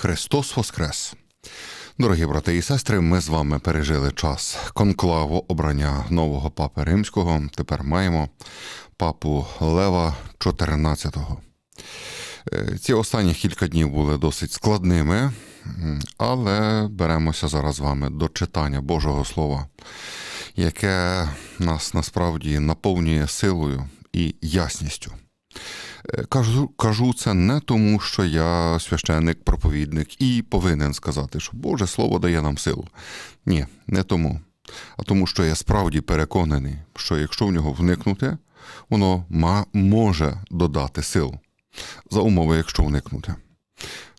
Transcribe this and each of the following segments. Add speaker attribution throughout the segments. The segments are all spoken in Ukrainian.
Speaker 1: Христос Воскрес! Дорогі брати і сестри, ми з вами пережили час конклаву обрання нового папи римського. Тепер маємо папу Лева XIV. Е, Ці останні кілька днів були досить складними, але беремося зараз з вами до читання Божого Слова, яке нас насправді наповнює силою і ясністю. Е, Кажу, кажу це не тому, що я священник, проповідник і повинен сказати, що Боже Слово дає нам силу. Ні, не тому. А тому, що я справді переконаний, що якщо в нього вникнути, воно ма- може додати сил. За умови, якщо вникнути.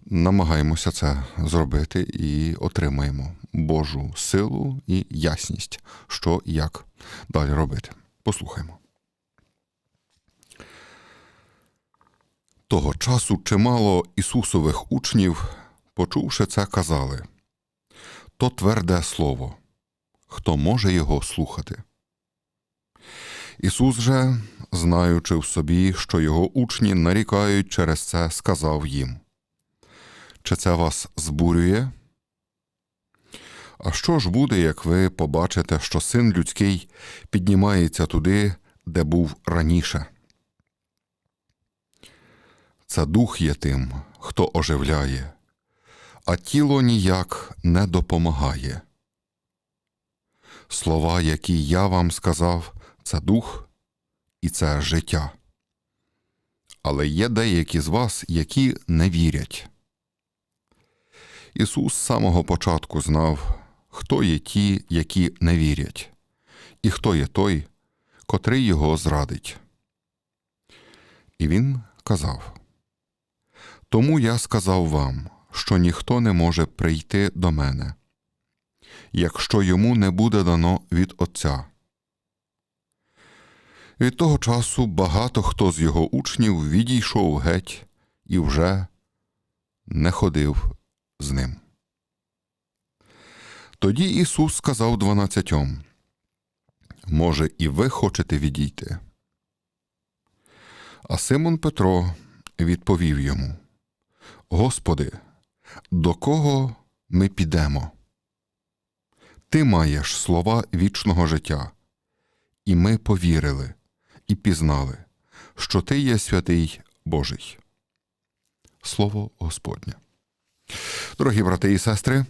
Speaker 1: Намагаємося це зробити і отримаємо Божу силу і ясність, що і як далі робити. Послухаймо. Того часу чимало Ісусових учнів, почувши це, казали то тверде слово, хто може його слухати. Ісус же, знаючи в собі, що його учні нарікають через це, сказав їм Чи це вас збурює? А що ж буде, як ви побачите, що син людський піднімається туди, де був раніше? Це дух є тим, хто оживляє, а тіло ніяк не допомагає. Слова, які я вам сказав, це дух і це життя. Але є деякі з вас, які не вірять. Ісус з самого початку знав, хто є ті, які не вірять, і хто є той, котрий його зрадить. І він казав. Тому я сказав вам, що ніхто не може прийти до мене, якщо йому не буде дано від Отця. Від того часу багато хто з його учнів відійшов геть і вже не ходив з ним. Тоді Ісус сказав дванадцятьом Може, і ви хочете відійти? А Симон Петро відповів йому Господи, до кого ми підемо? Ти маєш слова вічного життя, і ми повірили і пізнали, що Ти є святий Божий. Слово Господнє. Дорогі брати і сестри,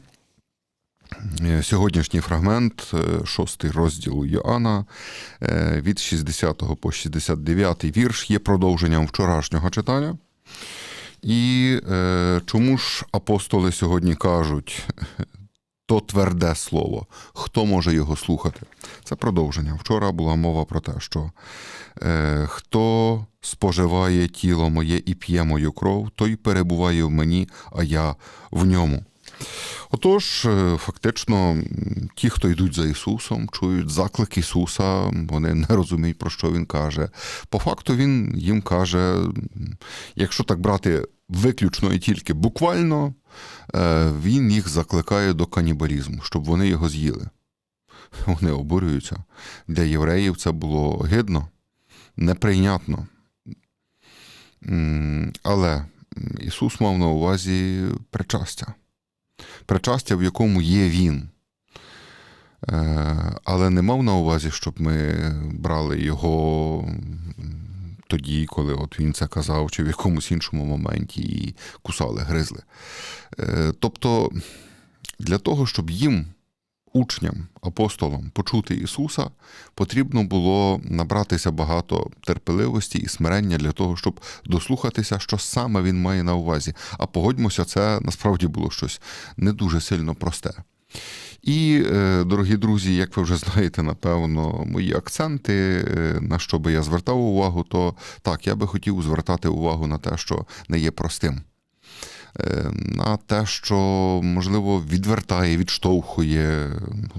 Speaker 1: сьогоднішній фрагмент, е, шостий розділ Йоанна, е, від 60 по 69 вірш є продовженням вчорашнього читання. І е, чому ж апостоли сьогодні кажуть то тверде слово, хто може його слухати? Це продовження. Вчора була мова про те, що е, хто споживає тіло моє і п'є мою кров, той перебуває в мені, а я в ньому. Отож, е, фактично, ті, хто йдуть за Ісусом, чують заклик Ісуса, вони не розуміють, про що Він каже. По факту Він їм каже, якщо так брати виключно і тільки буквально, е, Він їх закликає до канібалізму, щоб вони його з'їли. Вони обурюються. Для євреїв це було гидно, неприйнятно. Але Ісус мав на увазі причастя причастя, в якому є він. Е, Але не мав на увазі, щоб ми брали його тоді, коли от він це казав, чи в якомусь іншому моменті і кусали, гризли. Е, Тобто, для того, щоб їм, учням, апостолам, почути Ісуса, потрібно було набратися багато терпеливості і смирення для того, щоб дослухатися, що саме він має на увазі. А погодьмося, це насправді було щось не дуже сильно просте. І, е, дорогі друзі, як ви вже знаєте, напевно, мої акценти, е, на що би я звертав увагу, то так, я би хотів звертати увагу на те, що не є простим. Е, На те, що, можливо, відвертає, відштовхує,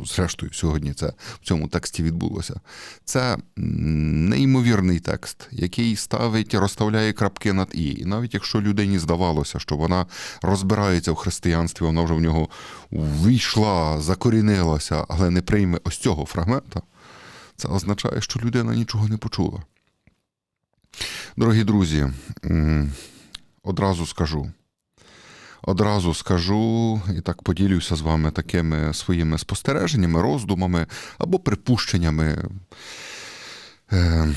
Speaker 1: зрештою, сьогодні це в цьому тексті відбулося. Це неймовірний текст, який ставить, розставляє крапки над і. І навіть якщо людині здавалося, що вона розбирається в християнстві, вона вже в нього ввійшла, закорінилася, але не прийме ось цього фрагмента, це означає, що людина нічого не почула. Дорогі друзі, одразу скажу. Одразу скажу і так поділюся з вами такими своїми спостереженнями, роздумами або припущеннями е,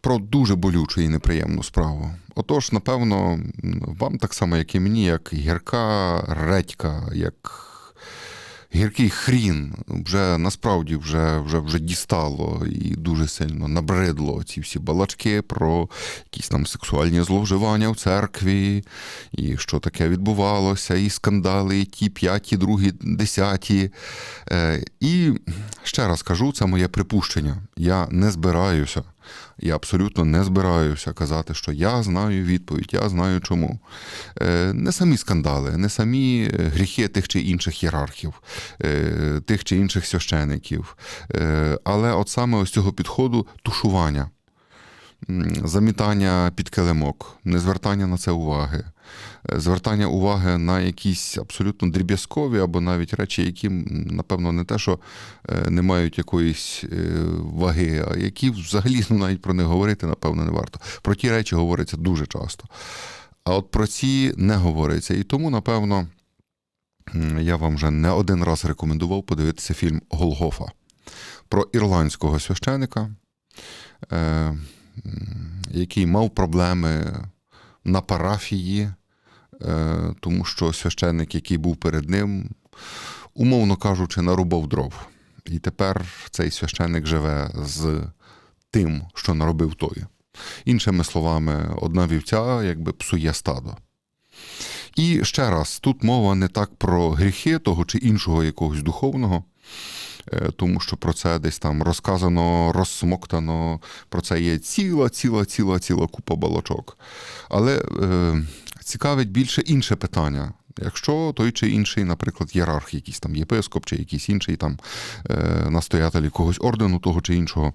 Speaker 1: про дуже болючу і неприємну справу. Отож, напевно, вам так само, як і мені, як гірка редька, як гіркий хрін, вже насправді вже, вже, вже дістало і дуже сильно набридло ці всі балачки про якісь там сексуальні зловживання в церкві, і що таке відбувалося, і скандали, і ті п'яті, другі, десяті. Е, І ще раз кажу, це моє припущення. Я не збираюся. Я абсолютно не збираюся казати, що я знаю відповідь, я знаю чому. Е, Не самі скандали, не самі гріхи тих чи інших ієрархів, е, тих чи інших священиків, е, але от саме ось цього підходу тушування, замітання під килимок, незвертання на це уваги, е, звертання уваги на якісь абсолютно дріб'язкові або навіть речі, які, напевно, не те, що е, не мають якоїсь е, ваги, а які взагалі ну, навіть про них говорити, напевно, не варто. Про ті речі говориться дуже часто. А от про ці не говориться. І тому, напевно, я вам вже не один раз рекомендував подивитися фільм Голгофа про ірландського священика, який мав проблеми на парафії, е, тому що священник, який був перед ним, умовно кажучи, нарубав дров. І тепер цей священник живе з тим, що наробив той. Іншими словами, одна вівця якби псує стадо. І ще раз, тут мова не так про гріхи того чи іншого якогось духовного, тому що про це десь там розказано, розсмоктано, про це є ціла, ціла, ціла, ціла купа балачок. Але е, цікавить більше інше питання. Якщо той чи інший, наприклад, єрарх, якийсь там єпископ, чи якийсь інший там е, настоятель якогось ордену того чи іншого,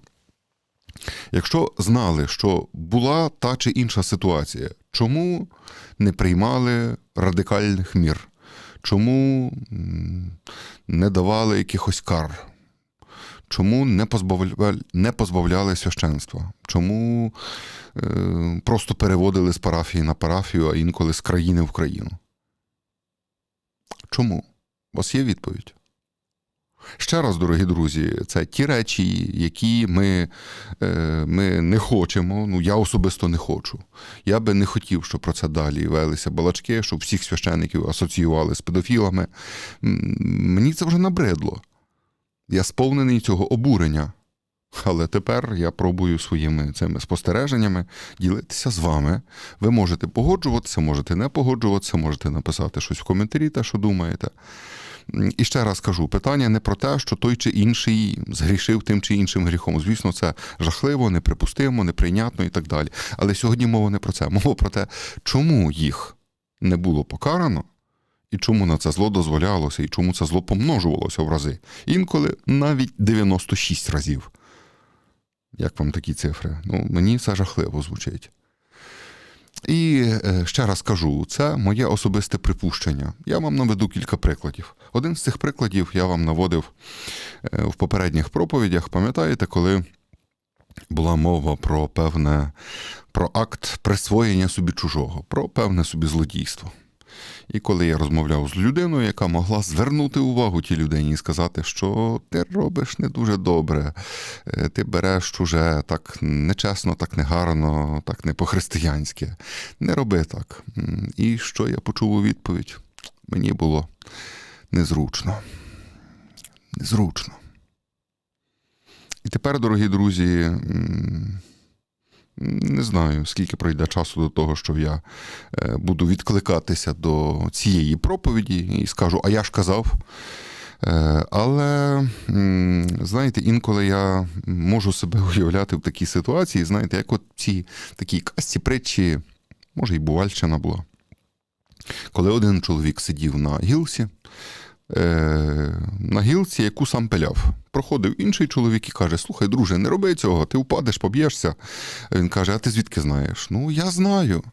Speaker 1: якщо знали, що була та чи інша ситуація, чому не приймали радикальних мір? Чому не давали якихось кар? Чому не позбавляли, не позбавляли священства? Чому е, просто переводили з парафії на парафію, а інколи з країни в країну? Чому? У вас є відповідь? Ще раз, дорогі друзі, це ті речі, які ми, е, ми не хочемо. Ну, я особисто не хочу. Я би не хотів, щоб про це далі велися балачки, щоб всіх священиків асоціювали з педофілами. Мені це вже набридло. Я сповнений цього обурення. Але тепер я пробую своїми цими спостереженнями ділитися з вами. Ви можете погоджуватися, можете не погоджуватися, можете написати щось в коментарі, те, що думаєте. І ще раз кажу: питання не про те, що той чи інший згрішив тим чи іншим гріхом. Звісно, це жахливо, неприпустимо, неприйнятно і так далі. Але сьогодні мова не про це. Мова про те, чому їх не було покарано, і чому на це зло дозволялося, і чому це зло помножувалося в рази. Інколи навіть 96 разів. Як вам такі цифри? Ну, мені це жахливо звучить. І е, ще раз кажу, це моє особисте припущення. Я вам наведу кілька прикладів. Один з цих прикладів я вам наводив е, в попередніх проповідях. Пам'ятаєте, коли була мова про певне про акт присвоєння собі чужого, про певне собі злодійство. І коли я розмовляв з людиною, яка могла звернути увагу тій людині і сказати, що ти робиш не дуже добре, е, ти береш чуже так нечесно, так негарно, так не по-християнськи. Не роби так. І що я почув у відповідь? Мені було незручно. Незручно. І тепер, дорогі друзі, не знаю, скільки пройде часу до того, що я е, буду відкликатися до цієї проповіді і скажу, а я ж казав. Е, Але знаєте, інколи я можу себе уявляти в такій ситуації, знаєте, як от ці такі казці притчі, може, і Бувальщина була. Коли один чоловік сидів на гілці, е, на гілці, яку сам пиляв. Проходив інший чоловік і каже: Слухай, друже, не роби цього, ти впадеш, поб'єшся. Він каже: А ти звідки знаєш? Ну, я знаю.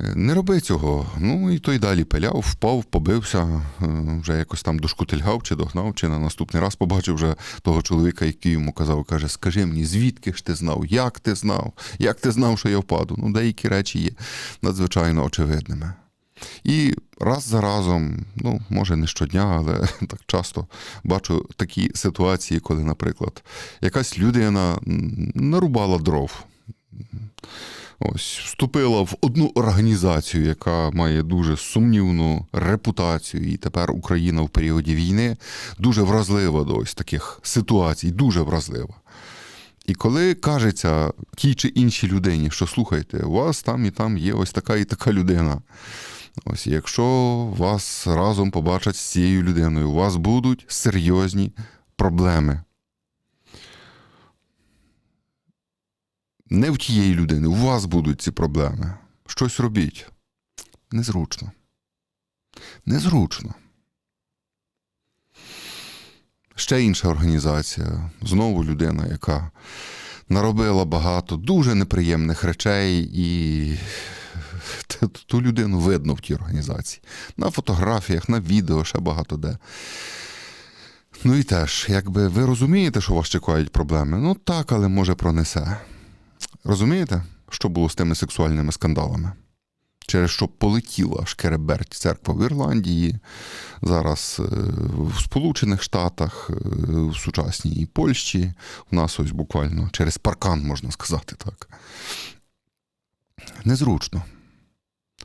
Speaker 1: «Е, Не роби цього. Ну і той далі пиляв, впав, побився, е, вже якось там дошкутильгав чи догнав, чи на наступний раз побачив вже того чоловіка, який йому казав, каже: Скажи мені, звідки ж ти знав, як ти знав, як ти знав, що я впаду? Ну, деякі речі є надзвичайно очевидними. І раз за разом, ну, може не щодня, але так часто бачу такі ситуації, коли, наприклад, якась людина нарубала дров. Ось вступила в одну організацію, яка має дуже сумнівну репутацію, і тепер Україна в періоді війни дуже вразлива до ось таких ситуацій, дуже вразлива. І коли кажеться тій чи іншій людині, що слухайте, у вас там і там є ось така і така людина. Ось якщо вас разом побачать з цією людиною, у вас будуть серйозні проблеми. Не в тієї людини, у вас будуть ці проблеми. Щось робіть. Незручно. Незручно. Ще інша організація, знову людина, яка наробила багато дуже неприємних речей, і ту людину видно в тій організації. На фотографіях, на відео, ще багато де. Ну і теж, якби ви розумієте, що вас чекають проблеми? Ну так, але може пронесе. Розумієте, що було з тими сексуальними скандалами? Через що полетіла шкереберть церква в Ірландії, зараз е, в Сполучених Штатах, е, в сучасній Польщі. У нас ось буквально через паркан, можна сказати так. Незручно.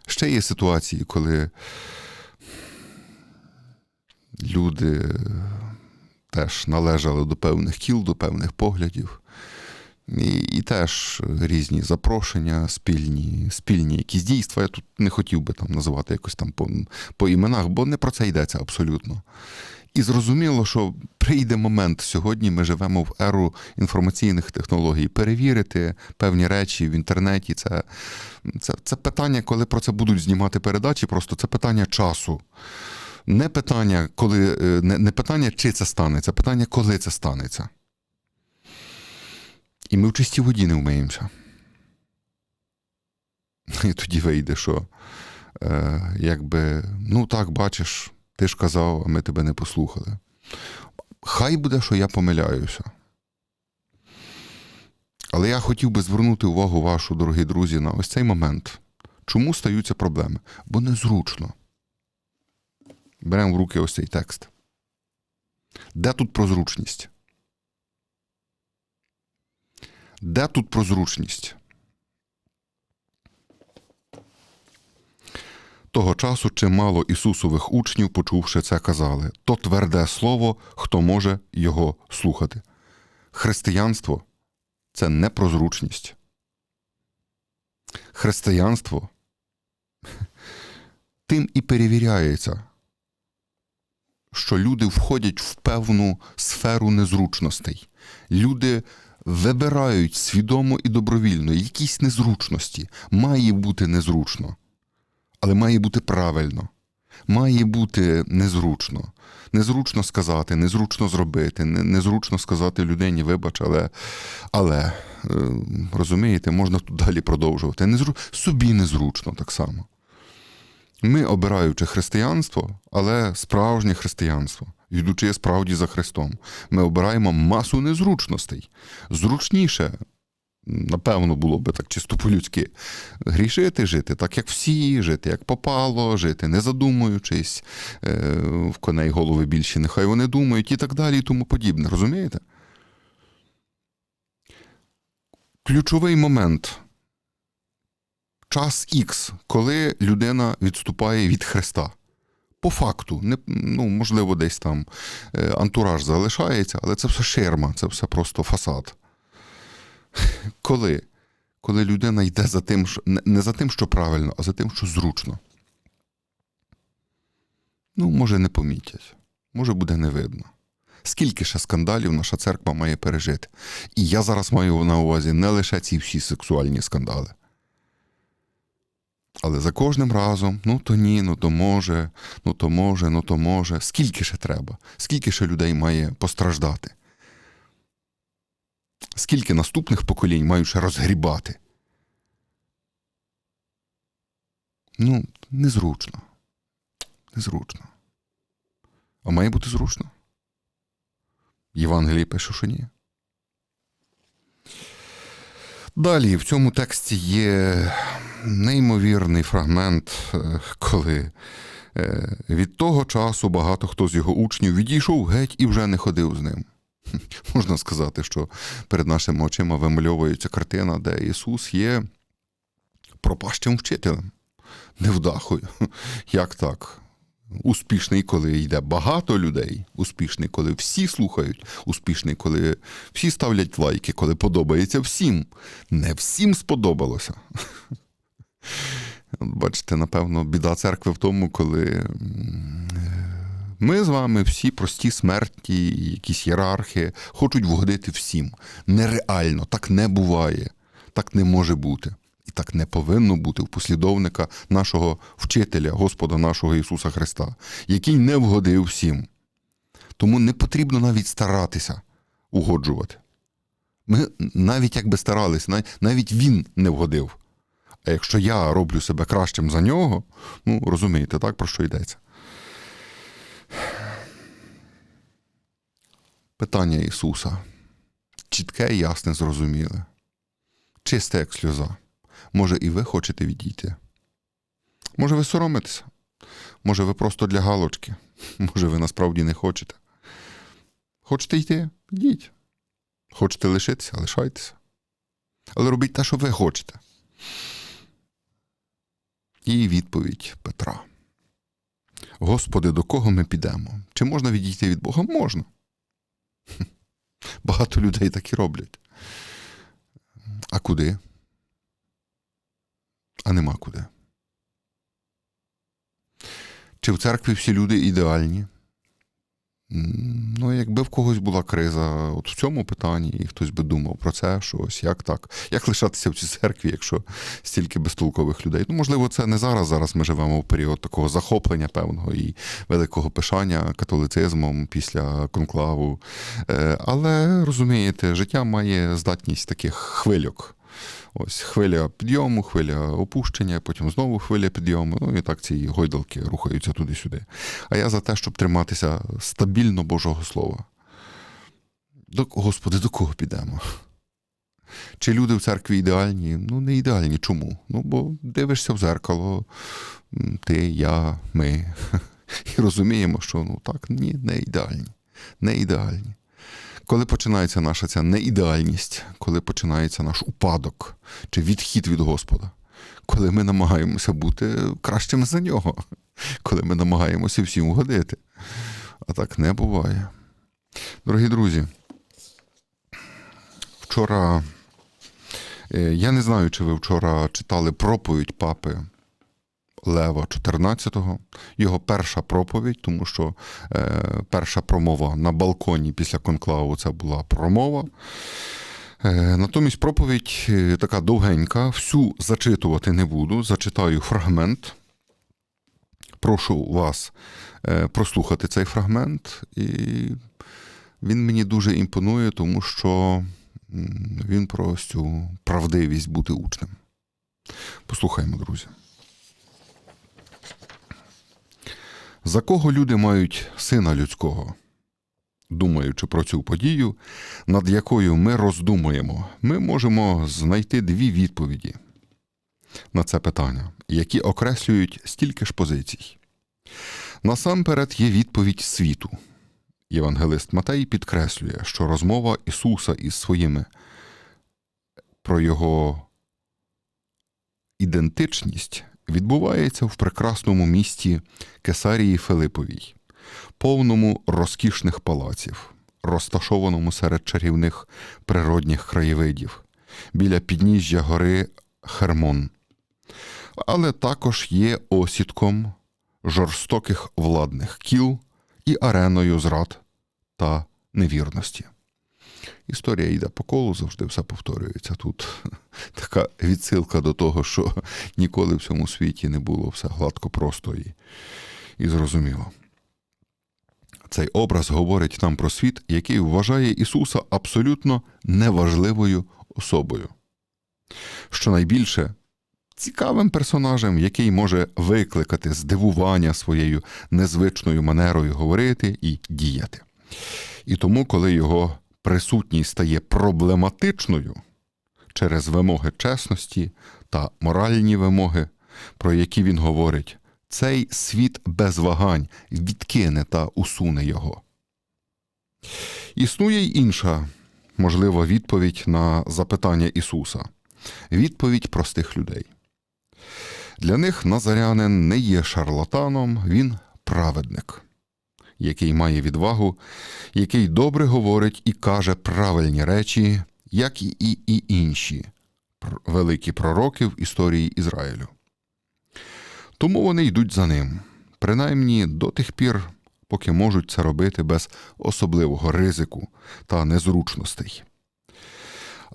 Speaker 1: Ще є ситуації, коли люди теж належали до певних кіл, до певних поглядів. І, і теж різні запрошення, спільні, спільні якісь дійства. Я тут не хотів би там називати якось там по, по іменах, бо не про це йдеться абсолютно. І зрозуміло, що прийде момент сьогодні. Ми живемо в еру інформаційних технологій. Перевірити певні речі в інтернеті. Це, це, це питання, коли про це будуть знімати передачі, просто це питання часу. Не питання, коли е, не, не питання, чи це станеться, питання, коли це станеться. І ми в чистій воді не вмиємося. І тоді вийде, що е, якби, ну так, бачиш, ти ж казав, а ми тебе не послухали. Хай буде, що я помиляюся. Але я хотів би звернути увагу вашу, дорогі друзі, на ось цей момент. Чому стаються проблеми? Бо незручно. Беремо в руки ось цей текст. Де тут про зручність? Де тут про зручність? Того часу чимало Ісусових учнів, почувши це, казали то тверде слово, хто може його слухати. Християнство це не про зручність. Християнство тим і перевіряється, що люди входять в певну сферу незручностей. Люди вибирають свідомо і добровільно якісь незручності. Має бути незручно, але має бути правильно. Має бути незручно. Незручно сказати, незручно зробити, незручно сказати людині, вибач, але, але е, розумієте, можна тут далі продовжувати. Незру... Собі незручно так само. Ми, обираючи християнство, але справжнє християнство, йдучи справді за Христом, ми обираємо масу незручностей. Зручніше, напевно, було би так чисто по-людськи, грішити, жити так, як всі, жити як попало, жити не задумуючись, е, в коней голови більші, нехай вони думають, і так далі, і тому подібне. Розумієте? Ключовий момент час Х, коли людина відступає від Христа. По факту, не, ну, можливо, десь там е, антураж залишається, але це все ширма, це все просто фасад. Коли? Коли людина йде за тим, що, не, за тим, що правильно, а за тим, що зручно. Ну, може, не помітять, може, буде не видно. Скільки ще скандалів наша церква має пережити? І я зараз маю на увазі не лише ці всі сексуальні скандали. Але за кожним разом, ну то ні, ну то може, ну то може, ну то може. Скільки ще треба? Скільки ще людей має постраждати? Скільки наступних поколінь мають ще розгрібати? Ну, незручно. Незручно. А має бути зручно. Євангелії пише, що ні. Далі в цьому тексті є неймовірний фрагмент, е, коли е, від того часу багато хто з його учнів відійшов геть і вже не ходив з ним. Можна сказати, що перед нашими очима вимальовується картина, де Ісус є пропащим вчителем, невдахою. Як так? Успішний, коли йде багато людей, успішний, коли всі слухають, успішний, коли всі ставлять лайки, коли подобається всім. Не всім сподобалося. Бачите, напевно, біда церкви в тому, коли ми з вами всі прості смерті, якісь ієрархи, хочуть вгодити всім. Нереально, так не буває, так не може бути. І так не повинно бути в послідовника нашого вчителя, Господа нашого Ісуса Христа, який не вгодив всім. Тому не потрібно навіть старатися угоджувати. Ми навіть якби старалися, навіть він не вгодив. А якщо я роблю себе кращим за нього, ну розумієте, так про що йдеться? Питання Ісуса. Чітке, і ясне, зрозуміле. Чисте, як сльоза. Може, і ви хочете відійти? Може, ви соромитеся? Може, ви просто для галочки? Може, ви насправді не хочете? Хочете йти? Йдіть. Хочете лишитися, лишайтеся. Але робіть те, що ви хочете. І відповідь Петра. Господи, до кого ми підемо? Чи можна відійти від Бога? Можна. Багато людей так і роблять. А куди? А нема куди. Чи в церкві всі люди ідеальні? Ну, якби в когось була криза от в цьому питанні, і хтось би думав про це, що ось як так, як лишатися в цій церкві, якщо стільки безтолкових людей. Ну, можливо, це не зараз. Зараз ми живемо в період такого захоплення певного і великого пишання католицизмом після конклаву. Е, Але розумієте, життя має здатність таких хвильок. Ось хвиля підйому, хвиля опущення, потім знову хвиля підйому. Ну і так ці гойдалки рухаються туди-сюди. А я за те, щоб триматися стабільно Божого Слова. До, Господи, до кого підемо? Чи люди в церкві ідеальні? Ну, не ідеальні. Чому? Ну, бо дивишся в зеркало, ти, я, ми. І розуміємо, що ну так, ні, не ідеальні. Не ідеальні. Коли починається наша ця неідеальність, коли починається наш упадок чи відхід від Господа, коли ми намагаємося бути кращим за нього, коли ми намагаємося всім угодити. А так не буває. Дорогі друзі, вчора е, я не знаю, чи ви вчора читали проповідь папи Лева XIV, його перша проповідь, тому що е, перша промова на балконі після конклаву це була промова. Е, натомість проповідь е, така довгенька, всю зачитувати не буду, зачитаю фрагмент. Прошу вас е, прослухати цей фрагмент, і він мені дуже імпонує, тому що він про цю правдивість бути учнем. Послухаймо, друзі. За кого люди мають сина людського? Думаючи про цю подію, над якою ми роздумуємо, ми можемо знайти дві відповіді на це питання, які окреслюють стільки ж позицій. Насамперед є відповідь світу. Євангелист Матей підкреслює, що розмова Ісуса із своїми про його ідентичність відбувається в прекрасному місті Кесарії Филиповій, повному розкішних палаців, розташованому серед чарівних природних краєвидів, біля підніжжя гори Хермон, але також є осідком жорстоких владних кіл і ареною зрад та невірності. Історія йде по колу, завжди все повторюється. Тут така відсилка до того, що ніколи в цьому світі не було все гладко просто і, і зрозуміло. Цей образ говорить нам про світ, який вважає Ісуса абсолютно неважливою особою. Що найбільше цікавим персонажем, який може викликати здивування своєю незвичною манерою говорити і діяти. І тому, коли його присутність стає проблематичною через вимоги чесності та моральні вимоги, про які він говорить, цей світ без вагань відкине та усуне його. Існує й інша можлива відповідь на запитання Ісуса відповідь простих людей. Для них Назарянин не є шарлатаном, він праведник, який має відвагу, який добре говорить і каже правильні речі, як і, і, і інші великі пророки в історії Ізраїлю. Тому вони йдуть за ним, принаймні до тих пір, поки можуть це робити без особливого ризику та незручностей.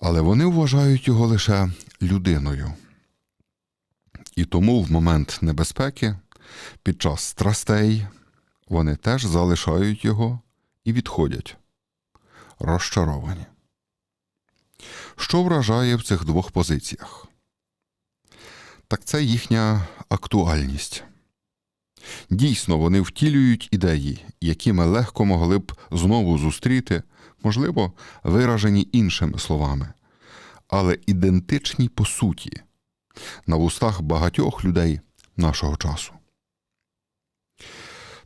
Speaker 1: Але вони вважають його лише людиною. І тому в момент небезпеки, під час страстей, вони теж залишають його і відходять, розчаровані. Що вражає в цих двох позиціях? Так це їхня актуальність. Дійсно, вони втілюють ідеї, які ми легко могли б знову зустріти, можливо, виражені іншими словами, але ідентичні по суті на вустах багатьох людей нашого часу.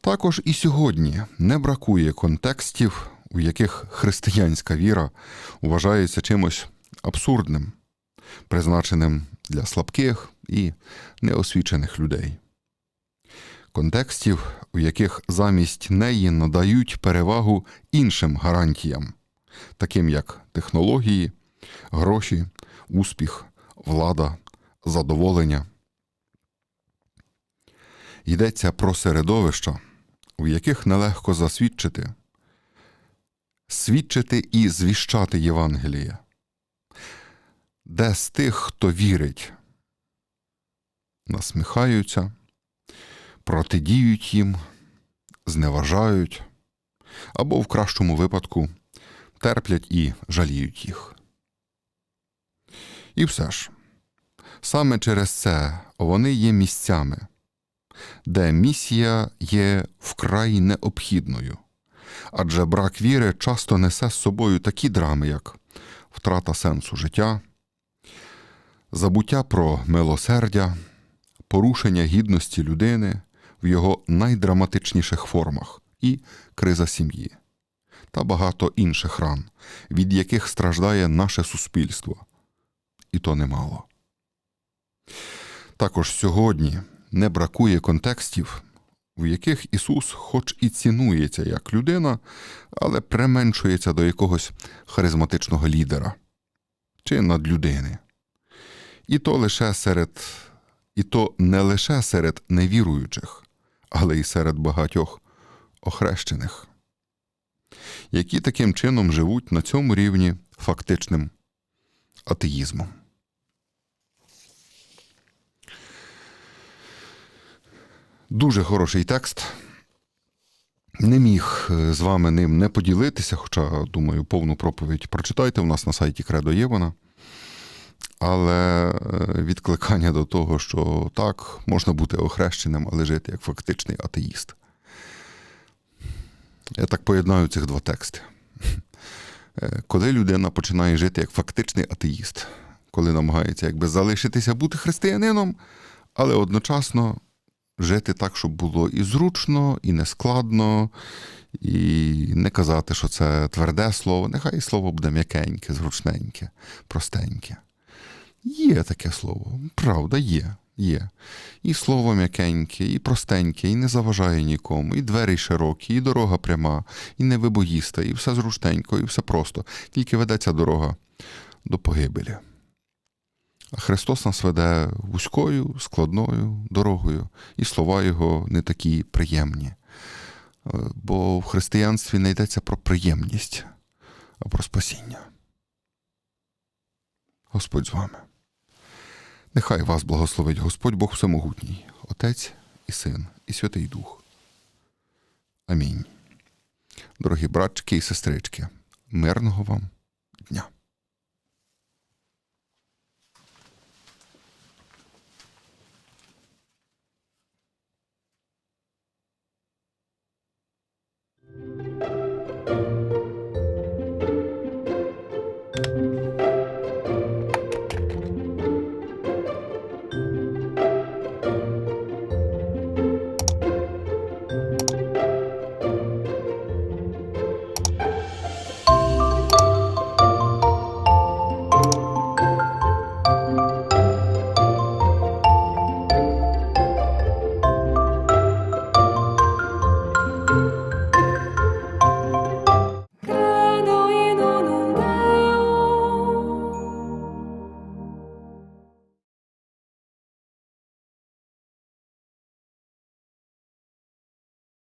Speaker 1: Також і сьогодні не бракує контекстів, у яких християнська віра вважається чимось абсурдним, призначеним для слабких і неосвічених людей. Контекстів, у яких замість неї надають перевагу іншим гарантіям, таким як технології, гроші, успіх, влада, задоволення. Йдеться про середовища, у яких нелегко засвідчити, свідчити і звіщати Євангеліє, де з тих, хто вірить, насміхаються, протидіють їм, зневажають або в кращому випадку терплять і жаліють їх. І все ж, саме через це вони є місцями, де місія є вкрай необхідною, адже брак віри часто несе з собою такі драми, як втрата сенсу життя, забуття про милосердя, порушення гідності людини в його найдраматичніших формах і криза сім'ї та багато інших ран, від яких страждає наше суспільство, і то немало. Також сьогодні не бракує контекстів, в яких Ісус, хоч і цінується як людина, але применшується до якогось харизматичного лідера чи надлюдини. І то лише серед, і то не лише серед невіруючих, але й серед багатьох охрещених, які таким чином живуть на цьому рівні фактичним атеїзмом. Дуже хороший текст. Не міг е, з вами ним не поділитися, хоча, думаю, повну проповідь прочитайте у нас на сайті Кредо є вона. Але е, відкликання до того, що так, можна бути охрещеним, але жити як фактичний атеїст. Я так поєднаю цих два тексти. Е, Коли людина починає жити як фактичний атеїст, коли намагається якби залишитися бути християнином, але одночасно жити так, щоб було і зручно, і нескладно, і не казати, що це тверде слово. Нехай слово буде м'якеньке, зручненьке, простеньке. Є таке слово, правда, є. Є. І слово м'якеньке, і простеньке, і не заважає нікому, і двері широкі, і дорога пряма, і не вибоїста, і все зручненько, і все просто. Тільки ведеться дорога до погибелі. Христос нас веде вузькою, складною дорогою, і слова Його не такі приємні. Е, Бо в християнстві не йдеться про приємність, а про спасіння. Господь з вами. Нехай вас благословить Господь Бог Всемогутній, Отець і Син, і Святий Дух. Амінь. Дорогі братчики і сестрички, мирного вам дня!